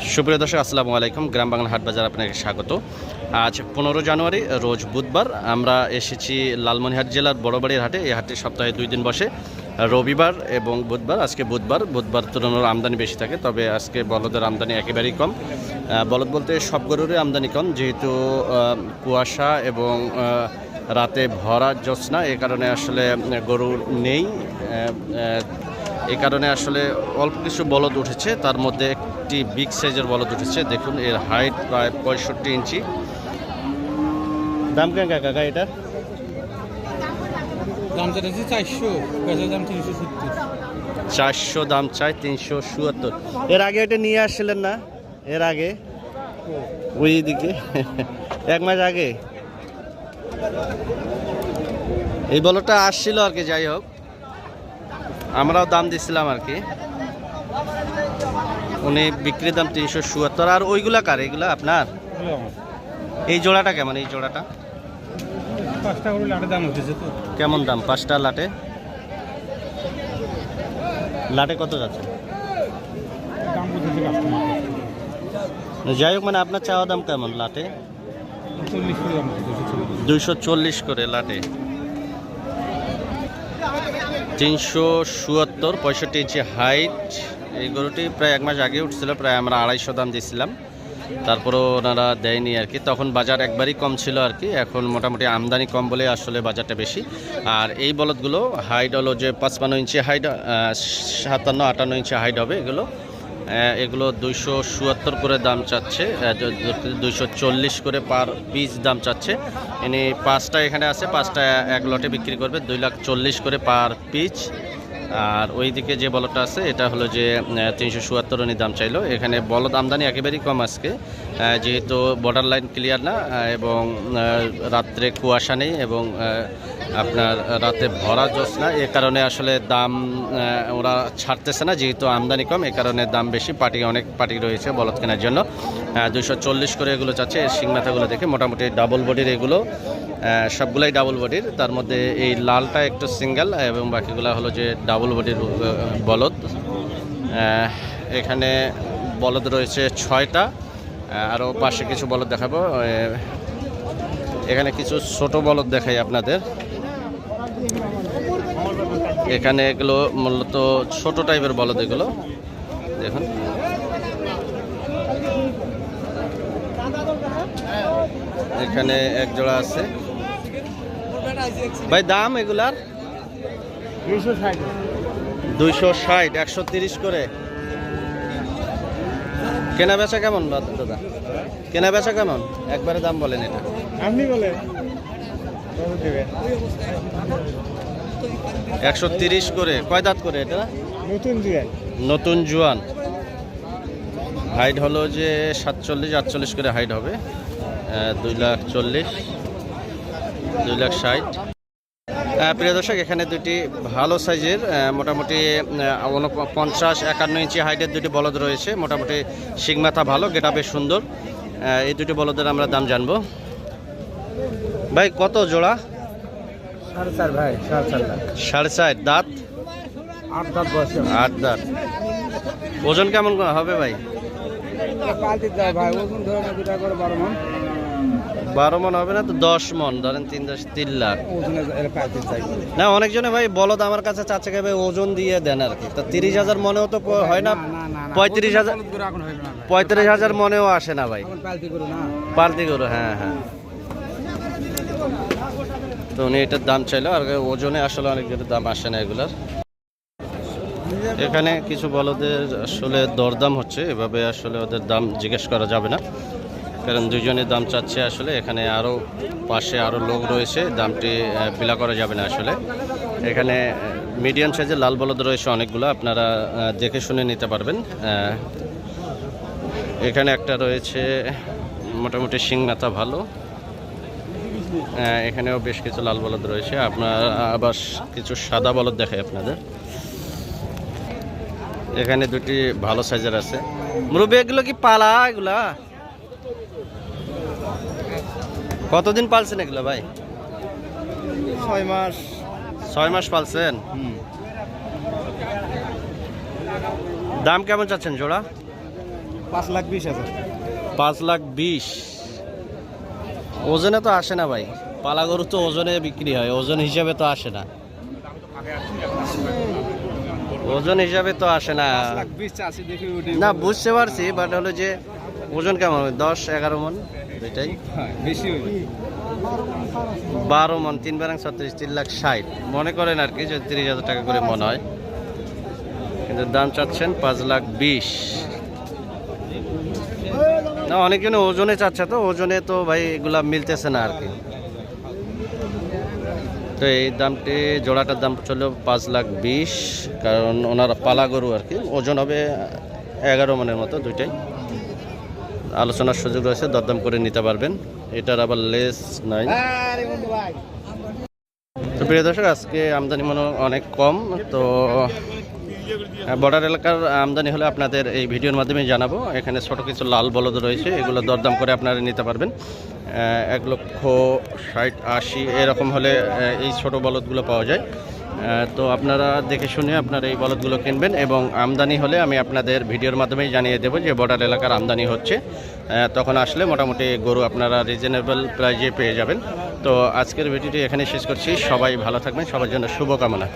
সুপ্রিয় দর্শক, আসসালামু আলাইকুম। গ্রাম বাংলা হাট বাজার আপনাকে স্বাগত। আজ পনেরো জানুয়ারি, রোজ বুধবার। আমরা এসেছি লালমনিহাট জেলার বড়বাড়ির হাটে। এই হাটে সপ্তাহে দুই দিন বসে। রবিবার এবং বুধবার, আজকে বুধবার। বুধবার তুলনার আমদানি বেশি থাকে, তবে আজকে বলদের আমদানি একেবারেই কম। বলদ বলতে সব গরুরই আমদানি কম, যেহেতু কুয়াশা এবং রাতে ভরা জ্যোৎস্না। এ কারণে আসলে গরু নেই। এই কারণে আসলে অল্প কিছু বলদ উঠেছে তার মধ্যে একটি বিগ সাইজের বলদ উঠেছে। দেখুন এর হাইট প্রায় পঁয়ষট্টি ইঞ্চি। দাম কেন কাকা এটা? চারশো দাম চাই তিনশো চুয়াত্তর এর আগে এটা নিয়ে আসছিলেন না? এর আগে? ওই দিকে? এক মাস আগে? এই বলটা আসছিল আর কি যাই হোক। আমরাও দাম দিছিলাম আর কি। উনি বিক্রির দাম তিনশো চুয়াত্তর আর ওইগুলা কার? এগুলা আপনার? এই জোড়াটা কেমন? এই জোড়াটা? কেমন দাম? পাঁচটা লাটে? লাটে কত যাচ্ছে? যাই হোক মানে আপনার চাওয়া দাম কেমন লাটে? দুইশো চল্লিশ করে লাটে। তিনশো সুয়াত্তর পঁয়ষট্টি ইঞ্চি হাইট এই গরুটি প্রায় এক মাস আগে উঠছিল, প্রায় আমরা আড়াইশো দাম দিয়েছিলাম। তারপরও ওনারা দেয়নি আর কি। তখন বাজার একবারই কম ছিল আর কি। এখন মোটামুটি আমদানি কম বলে আসলে বাজারটা বেশি। আর এই বলদগুলো হাইট হলো যে পাঁচপান্ন ইঞ্চি হাইট সাতান্ন, আটান্ন ইঞ্চি হাইট হবে এগুলো। এগুলো দুইশো চুয়াত্তর করে দাম চাচ্ছে দুইশো চল্লিশ করে পার পিস দাম চাচ্ছে। ইনি পাঁচটা এখানে আছে, পাঁচটা এক লটে বিক্রি করবে, দুই লাখ চল্লিশ করে পার পিচ আর ওই দিকে যে বলদটা আছে, এটা হলো যে তিনশো চুয়াত্তর উনি দাম চাইলো। এখানে বলদ আমদানি একেবারেই কম আজকে। যেহেতু বর্ডার লাইন ক্লিয়ার না এবং রাত্রে কুয়াশা নেই এবং আপনার রাতে ভরা জোস না, এ কারণে আসলে দাম ওরা ছাড়তেছে না, যেহেতু আমদানি কম, এ কারণে দাম বেশি পার্টি অনেক পার্টি রয়েছে বলদ কেনার জন্য। দুশো করে এগুলো চাচ্ছে শিং মাথাগুলো দেখে মোটামুটি ডাবল বডির এগুলো। সবগুলাই ডাবল বডির তার মধ্যে এই লালটা একটু সিঙ্গেল এবং বাকিগুলো হলো যে ডাবল বডির বলদ। এখানে বলদ রয়েছে ছয়টা। আরও পাশে কিছু বলদ দেখাবো। এখানে কিছু ছোট বলদ দেখাই আপনাদের। এখানে এগুলো মূলত ছোট টাইপের বলদ এগুলো। দেখুন। এখানে এক জোড়া আছে। ভাই দাম এগুলার? দুইশো ষাট একশো তিরিশ করে। কেনা বেচা কেমন দাদা? কেনা বেচা কেমন? একবারে দাম বলেন এটা। আপনি বলেন। একশো তিরিশ করে। কয় দাঁত করে এটা? নতুন দিবেন নতুন জোয়ান। হাইট হলো যে সাতচল্লিশ আটচল্লিশ করে হাইট হবে। দুই লাখ চল্লিশ। দুই লাখ ষাট। প্রিয় দর্শক এখানে দুটি ভালো সাইজের মোটামুটি পঞ্চাশ একান্ন ইঞ্চি হাইটের দুটি বলদ রয়েছে। মোটামুটি শিংমাথা ভালো গেটা বেশ সুন্দর। এই দুটি বলদের আমরা দাম জানব। ভাই কত জোড়া? সাড়ে চার দাঁত? আট দাঁত ওজন কেমন হবে ভাই? ভাই ওজন ধরে বারো মন হবে না তো দশ মন ধরেন তিন দশ তিন লাখ। না অনেকজনে ভাই বলদ আমার কাছে চাচ্ছে ভাই ওজন দিয়ে দেন আর কি। তা তিরিশ হাজার মনেও তো হয় না পঁয়ত্রিশ হাজার পঁয়ত্রিশ হাজার মনেও আসে না ভাই। পাল্টি করো হ্যাঁ হ্যাঁ। তো উনি এটার দাম চাইলো আর ওজনে আসলে অনেক কিছু দাম আসে না এগুলার। এখানে কিছু বলদের আসলে দরদাম হচ্ছে এভাবে আসলে ওদের দাম জিজ্ঞেস করা যাবে না। কারণ দুজনের দাম চাচ্ছে আসলে। এখানে আরও পাশে আরও লোক রয়েছে, দামটি বিলা করা যাবে না আসলে। এখানে মিডিয়াম সাইজের লাল বলদ রয়েছে অনেকগুলো, আপনারা দেখে শুনে নিতে পারবেন। এখানে একটা রয়েছে মোটামুটি শিং মাথা ভালো এখানেও বেশ কিছু লাল বলদ রয়েছে। আপনার, আবার কিছু সাদা বলদ দেখাই আপনাদের। এখানে দুটি ভালো সাইজের আছে। মুরব্বী, এগুলো কি পালা? এগুলা? কতদিন পালছেন এগুলো ভাই? ছয় মাস। ছয় মাস পালছেন? দাম কেমন চাচ্ছেন জোড়া? পাঁচ লাখ বিশ হাজার। পাঁচ লাখ বিশ। ওজনে তো আসে না ভাই। পালা গরু তো ওজনে বিক্রি হয় ওজন হিসাবে তো আসে না। ওজন হিসাবে তো আসে না। না বুঝতে পারছি বাট হলো যে ওজন কেমন হবে? দশ এগারো মন? দুইটাই? বেশি বারো মন তিন বারাং ছত্রিশ তিন লাখ ষাট। মনে করেন আর কি যে তিরিশ হাজার টাকা করে মনে হয়। কিন্তু দাম চাচ্ছেন পাঁচ লাখ বিশ। না অনেকজনে ওজনে চাচ্ছে তো ওজনে তো ভাই এগুলা মিলতেছে না আর কি। তো এই দামটি জোড়াটার দাম চলল পাঁচ লাখ বিশ কারণ ওনার পালা গরু আর কি। ওজন হবে এগারো মনের মতো দুইটাই। আলোচনার সুযোগ রয়েছে দরদাম করে নিতে পারবেন। এটার আবার লেস নাই। তো প্রিয় দর্শক আজকে আমদানি মনে অনেক কম তো বর্ডার এলাকার আমদানি হলে আপনাদের এই ভিডিওর মাধ্যমে জানাব। এখানে ছোট কিছু লাল বলদ রয়েছে এগুলো দরদাম করে আপনারা নিতে পারবেন। এক লক্ষ ষাট আশি এরকম হলে এই ছোট বলদগুলো পাওয়া যায়। তো আপনারা দেখে শুনে আপনারা এই বলদগুলো কিনবেন এবং আমদানি হলে আমি আপনাদের ভিডিওর মাধ্যমেই জানিয়ে দেবো যে বর্ডার এলাকার আমদানি হচ্ছে। তখন আসলে মোটামুটি গরু আপনারা রিজনেবল প্রাইজে পেয়ে যাবেন। তো আজকের ভিডিওটি এখানে শেষ করছি। সবাই ভালো থাকবেন। সবার জন্য শুভকামনা।